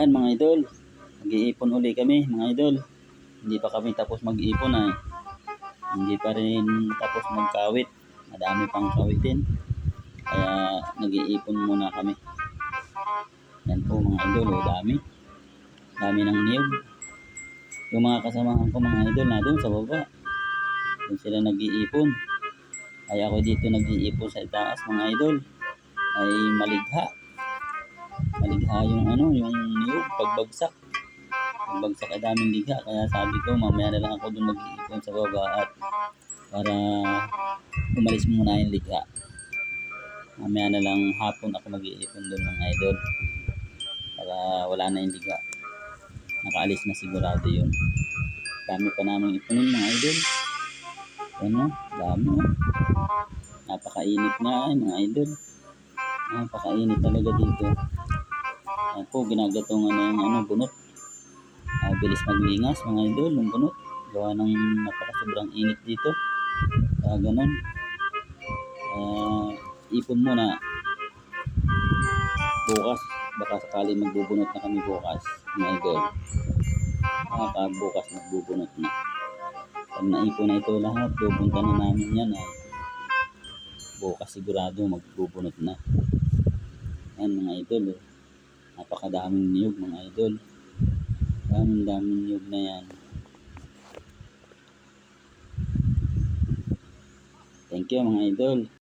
Yan mga idol, mag-iipon uli kami mga idol. Hindi pa kami tapos mag-iipon ay. Hindi pa rin tapos magkawit. Madami pang kawitin. Kaya nag-iipon muna kami. Yan po mga idol, oh, dami. Dami ng niyog. Yung mga kasamahan ko mga idol na doon sa baba. Doon sila nag-iipon. Kaya ako dito nag-iipon sa itaas mga idol. Ay maligha. Maligha yung ano, yung niyog, pagbagsak. Pagbagsak ay daming ligha. Kaya sabi ko, mamaya na lang ako doon mag-iipon sa baba at para umalis muna yung ligha. Mamaya na lang hapon ako mag-iipon doon mga idol. Para wala na yung liga. Nakaalis na sigurado yun. Dami pa namin ipunin mga idol. Ano? Dami oh. Napakainit nga ay mga idol. Napakainit talaga dito. Ayan po, ginagatungan na yung ano, bunot. Ah, bilis maglingas mga idol, yung bunot. Gawa ng napaka sobrang init dito. Kaya ganun. Ah, ipon muna. Bukas, baka sakali magbubunot na kami bukas, mga idol. Baka bukas magbubunot na. Pag naipon na ito lahat, pupunta na namin yan ay bukas sigurado magbubunot na. Yan mga idol. Oh. Napakadaming niyog mga idol. Daming daming niyog na yan. Thank you mga idol.